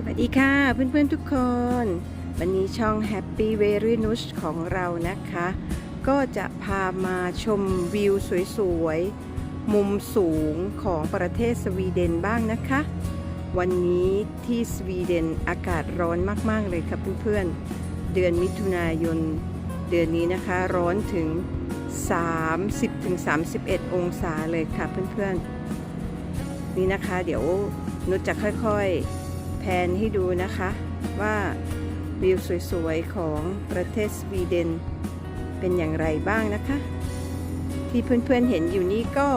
สวัสดีค่ะเพื่อนๆทุกคน วันนี้ช่อง Happy Very n u s ของเรานะคะ ก็จะพามาชมวิวสวยๆ มุมสูงของประเทศสวีเดนบ้างนะคะ วันนี้ที่สวีเดนอากาศร้อนมากๆเลยครับเพื่อนๆ เดือนมิถุนายนเดือนนี้นะคะ ร้อนถึง 30-31 องศาเลยค่ะเพื่อนๆ นี่นะคะเดี๋ยวนุชจะค่อยๆ แพนให้ดูนะคะว่าวิวสวยๆ ของประเทศสวีเดน เป็นอย่างไรบ้างนะคะ ที่เพื่อนๆเห็นอยู่นี่ก็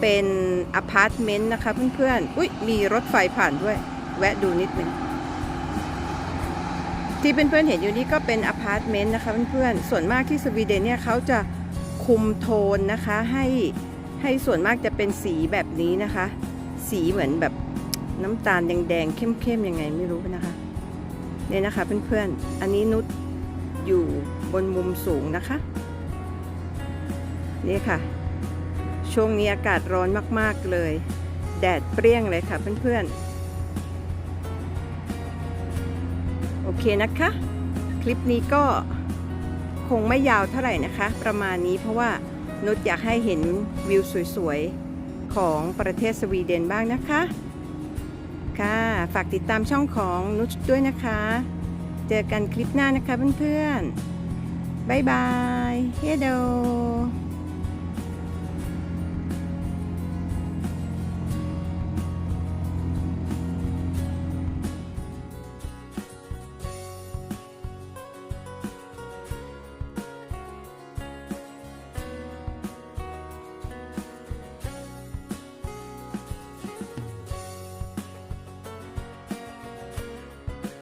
เป็นอพาร์ตเมนต์นะคะเพื่อนๆ อุ้ยมีรถไฟผ่านด้วย แวะดูนิดนึงที่เพื่อนๆเห็นอยู่นี่ก็เป็นอพาร์ตเมนต์นะคะเพื่อนๆ ส่วนมากที่สวีเดนเนี่ยเขาจะคุมโทนนะคะให้ให้ส่วนมากจะเป็นสีแบบนี้นะคะ สีเหมือนแบบ น้ำตาลแดงๆเข้มๆยังไงไม่รู้นะคะ เนี่ยนะคะเพื่อนๆ อันนี้นุชอยู่บนมุมสูงนะคะ นี่ค่ะ ช่วงนี้อากาศร้อนมากๆเลย แดดเปรี้ยงเลยค่ะเพื่อนๆ โอเคนะคะ คลิปนี้ก็คงไม่ยาวเท่าไหร่นะคะ ประมาณนี้เพราะว่านุชอยากให้เห็นวิวสวยๆ ของประเทศสวีเดนบ้างนะคะ ค่ะ ฝากติดตามช่องของนุชด้วยนะคะ เจอกันคลิปหน้านะคะเพื่อนๆ บ๊ายบาย เฮโด